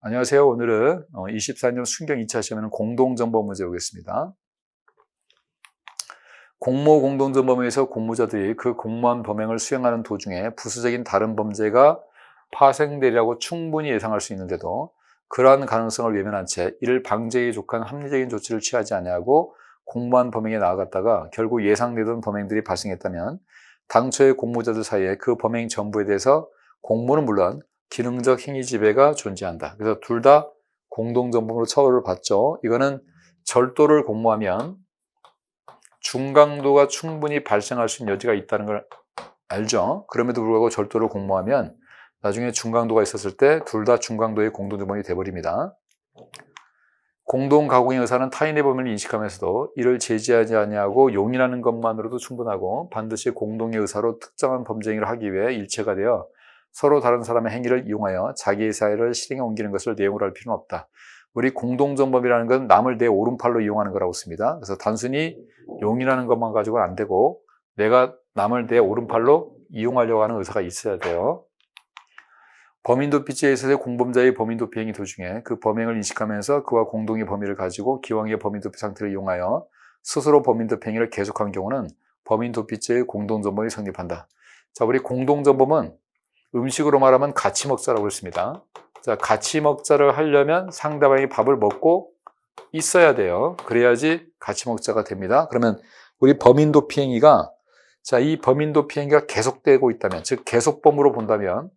안녕하세요. 오늘은 24년 순경 2차 시험에는 공동정보 문제 보겠습니다. 공모 공동정범에서 공모자들이 그 공모한 범행을 수행하는 도중에 부수적인 다른 범죄가 파생되리라고 충분히 예상할 수 있는데도 그러한 가능성을 외면한 채 이를 방지에 족한 합리적인 조치를 취하지 아니하고 공모한 범행에 나아갔다가 결국 예상되던 범행들이 발생했다면 당초의 공모자들 사이에 그 범행 전부에 대해서 공모는 물론 기능적 행위 지배가 존재한다. 그래서 둘 다 공동정범으로 처벌을 받죠. 이거는 절도를 공모하면 중강도가 충분히 발생할 수 있는 여지가 있다는 걸 알죠. 그럼에도 불구하고 절도를 공모하면 나중에 중강도가 있었을 때 둘 다 중강도의 공동정범이 돼버립니다. 공동 가공의 의사는 타인의 범위를 인식하면서도 이를 제지하지 아니하고 용인하는 것만으로도 충분하고 반드시 공동의 의사로 특정한 범죄 행위를 하기 위해 일체가 되어 서로 다른 사람의 행위를 이용하여 자기의 사회를 실행에 옮기는 것을 내용으로 할 필요는 없다. 우리 공동정범이라는 건 남을 내 오른팔로 이용하는 거라고 씁니다. 그래서 단순히 용인하는 것만 가지고는 안 되고 내가 남을 내 오른팔로 이용하려고 하는 의사가 있어야 돼요. 범인도피죄에 있어서 공범자의 범인도피 행위 도중에 그 범행을 인식하면서 그와 공동의 범위를 가지고 기왕의 범인도피 상태를 이용하여 스스로 범인도피 행위를 계속한 경우는 범인도피죄의 공동전범이 성립한다. 자, 우리 공동전범은 음식으로 말하면 같이 먹자라고 했습니다. 자, 같이 먹자를 하려면 상대방이 밥을 먹고 있어야 돼요. 그래야지 같이 먹자가 됩니다. 그러면 우리 범인도 피 행위가 자, 이 범인도 피 행위가 계속되고 있다면, 즉 계속범으로 본다면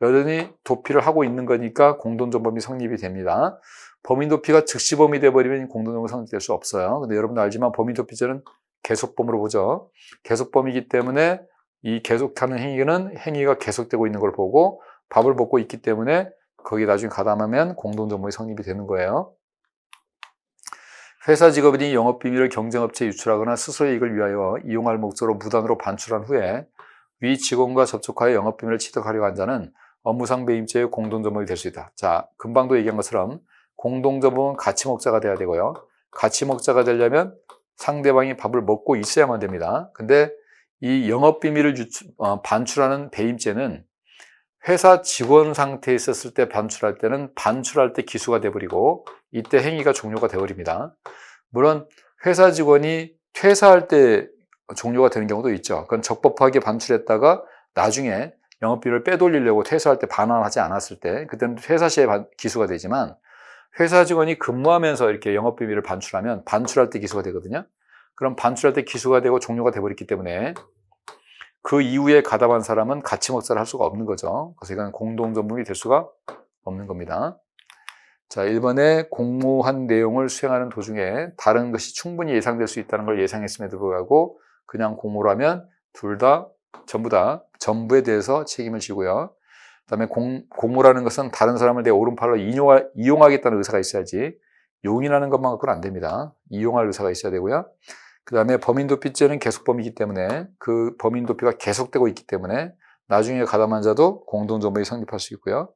여전히 도피를 하고 있는 거니까 공동정범이 성립이 됩니다. 범인도피가 즉시범이 돼버리면 공동정범이 성립될 수 없어요. 근데 여러분도 알지만 범인도피죄는 계속범으로 보죠. 계속범이기 때문에 이 계속하는 행위는 행위가 계속되고 있는 걸 보고 밥을 먹고 있기 때문에 거기 나중에 가담하면 공동정범이 성립이 되는 거예요. 회사 직업인이 영업비밀을 경쟁업체에 유출하거나 스스로의 이익을 위하여 이용할 목적으로 무단으로 반출한 후에 위 직원과 접촉하여 영업비밀을 취득하려고 한 자는 업무상 배임죄의 공동점범이 될 수 있다. 자, 금방도 얘기한 것처럼 공동점범은 같이 먹자가 돼야 되고요. 같이 먹자가 되려면 상대방이 밥을 먹고 있어야만 됩니다. 근데 이 영업 비밀을 어, 반출하는 배임죄는 회사 직원 상태에 있었을 때 반출할 때는 반출할 때 기수가 돼버리고 이때 행위가 종료가 돼버립니다. 물론 회사 직원이 퇴사할 때 종료가 되는 경우도 있죠. 그건 적법하게 반출했다가 나중에 영업비를 빼돌리려고 퇴사할 때 반환하지 않았을 때 그때는 회사 시에 기수가 되지만 회사 직원이 근무하면서 이렇게 영업비밀을 반출하면 반출할 때 기수가 되거든요. 그럼 반출할 때 기수가 되고 종료가 돼버렸기 때문에 그 이후에 가담한 사람은 같이 먹자를 할 수가 없는 거죠. 그래서 이건 공동전범이 될 수가 없는 겁니다. 자, 1번에 공모한 내용을 수행하는 도중에 다른 것이 충분히 예상될 수 있다는 걸 예상했음에도 불구하고 그냥 공모라면 둘 다 전부 다 전부에 대해서 책임을 지고요. 그다음에 공, 공모라는 것은 다른 사람을 내 오른팔로 이용하, 이용하겠다는 의사가 있어야지 용인하는 것만 갖고는 안 됩니다. 이용할 의사가 있어야 되고요. 그 다음에 범인도피죄는 계속범이기 때문에 그 범인도피가 계속되고 있기 때문에 나중에 가담한 자도 공동정범이 성립할 수 있고요.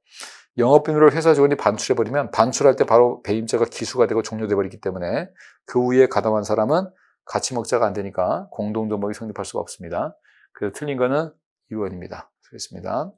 영업비밀을 회사 직원이 반출해버리면 반출할 때 바로 배임자가 기수가 되고 종료돼 버리기 때문에 그 후에 가담한 사람은 같이 먹자가 안 되니까 공동정범이 성립할 수가 없습니다. 그래서 틀린 거는 2번입니다. 수고했습니다.